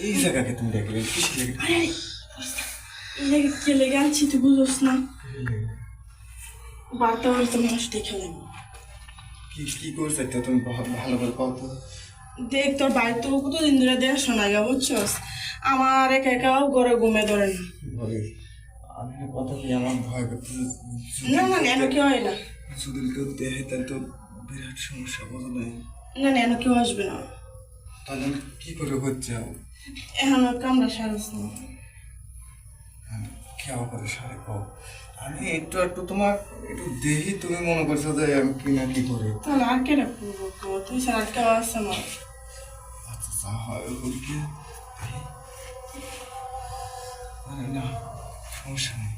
এই জায়গাকে তুমি দেখলে তুই বুঝোস না দেখে, তোর বাড়ির তো কতদিন ধরে দেখ শোনা গা বুঝছস? আমার একা একাও ঘরে ঘুমে ধরে না। আমি না কথা কি আমার ভয় করতে না না এন কেউ হয় না। যদি কেউ দেখে তাহলে তো বিরাট সমস্যা বোঝো না না না এন কেউ আসবে না। তাহলে আমি কি করে হচ্ছে? এখন কামড়া সারস না। কেমন করে সারে পাও আমি একটু একটু তোমার একটু দেখি তুমি মনে করছ যে আমি কি না কি করি? তাহলে আর কে রাখব তুই আর কেউ আসছে না আচ্ছা হয় সমস্যা নেই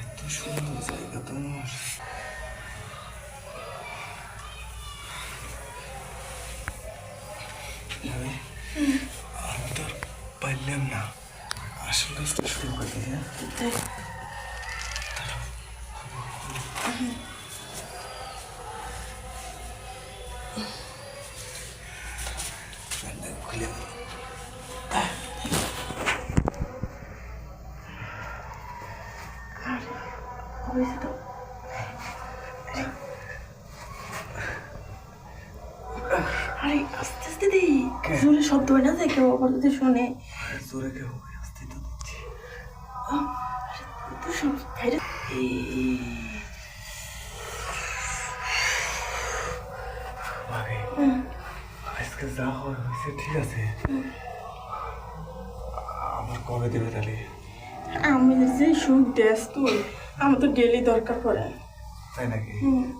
এত সুন্দর জায়গা তোমার আমি তো পারলাম না আসল শুরু করে হ্যাঁ আরে আস্তে আস্তে দি জোরে শব্দ হয় না যে কেউ আবার যদি শোনে। জোরে কেউ আসতে তো দিচ্ছি। তুই সব বাইরে আজকে যা হয় হয়েছে ঠিক আছে? আমার কবে দেবে তাহলে? আমি যে সুখ দেশ তুই আমার তো ডেলি দরকার পড়ে। তাই নাকি?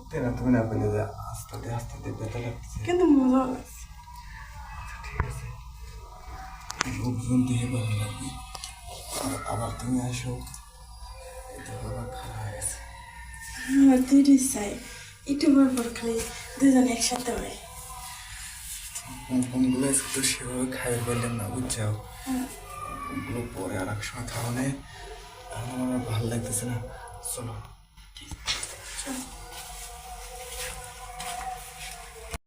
তাই না? তুমি না বললে যে আস্তে আস্তে ব্যথা লাগছে কিন্তু মজা লাগছে। আচ্ছা ঠিক আছে। লোকজন দেখে ভালো লাগবে। আবার তুমি আসো। এটা আবার খারাপ হয়ে গেছে। আমার দুইটাই চাই। একটু পর পর খালি দুজন একসাথে হয়। কোন কোনগুলো তো সেভাবে খাইয়ে ফেললাম না বুঝছ ওগুলো পরে আর এক সময় খাওয়া নেই। আমার ভালো লাগতেছে না। চলো।